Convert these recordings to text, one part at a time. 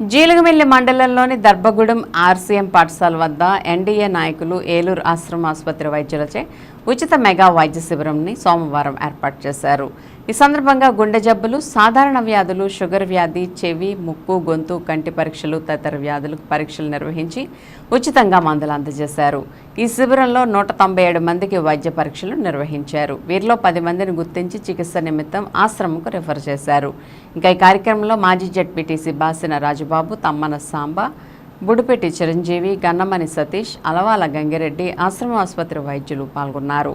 జీలుగుమిల్లి మండలంలోని దర్భగూడెం ఆర్సీఎం పాఠశాల వద్ద ఎన్డీఏ నాయకులు ఏలూరు ఆశ్రమ ఆసుపత్రి వైద్యులచే ఉచిత మెగా వైద్య శిబిరంని సోమవారం ఏర్పాటు చేశారు. ఈ సందర్భంగా గుండె జబ్బులు సాధారణ వ్యాధులు షుగర్ వ్యాధి చెవి ముక్కు గొంతు కంటి పరీక్షలు తదితర వ్యాధులకు పరీక్షలు నిర్వహించి ఉచితంగా మందులు అందజేశారు. ఈ శిబిరంలో నూట తొంభై ఏడు మందికి వైద్య పరీక్షలు నిర్వహించారు. వీరిలో పది మందిని గుర్తించి చికిత్స నిమిత్తం ఆశ్రమంకు రిఫర్ చేశారు. ఇంకా ఈ కార్యక్రమంలో మాజీ జడ్పీటీసీ బాసిన రాజుబాబు తమ్మన సాంబ బుడిపెట్టి చిరంజీవి గన్నమణి సతీష్ అలవాల గంగిరెడ్డి ఆశ్రమ ఆసుపత్రి వైద్యులు పాల్గొన్నారు.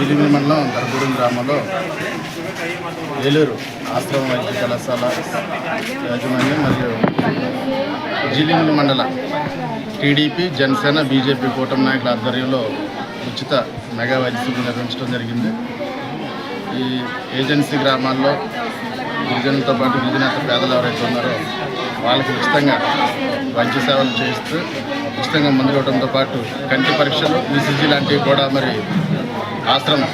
జిలిమి మండలం దర్గూడెం గ్రామంలో ఏలూరు ఆశ్రమ వైద్య కళాశాల యాజమాన్యం మరియు జిలిమి మండల టీడీపీ జనసేన బీజేపీ కూటమి నాయకుల ఆధ్వర్యంలో ఉచిత మెగా వైద్య శిబిరం నిర్వహించడం జరిగింది. ఈ ఏజెన్సీ గ్రామాల్లో గిరిజనులతో పాటు గిరిజనేత పేదలు ఎవరైతే ఉన్నారో వాళ్ళకి ఉచితంగా వైద్య సేవలు చేయిస్తూ ఉచితంగా మందులు ఇవ్వడంతో పాటు కంటి పరీక్షలు ఈసీజీ లాంటివి కూడా మరి ఆశ్రమం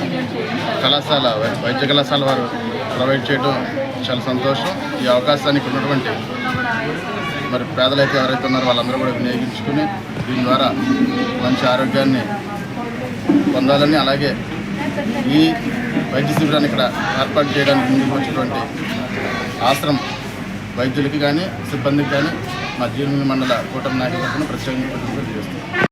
కళాశాల వై- వైద్య కళాశాల వారు ప్రొవైడ్ చేయడం చాలా సంతోషం. ఈ అవకాశానికి ఉన్నటువంటి మరి పేదలైతే ఎవరైతే ఉన్నారో వాళ్ళందరూ కూడా వినియోగించుకుని దీని ద్వారా మంచి ఆరోగ్యాన్ని పొందాలని అలాగే ఈ వైద్య శిబిరాన్ని ఇక్కడ ఏర్పాటు చేయడానికి ముందుకు వచ్చినటువంటి ఆశ్రమం వైద్యులకి కానీ సిబ్బందికి కానీ మా జీవన మండల కూటమి నాయకులకు ప్రత్యేకంగా తెలియజేస్తున్నాం.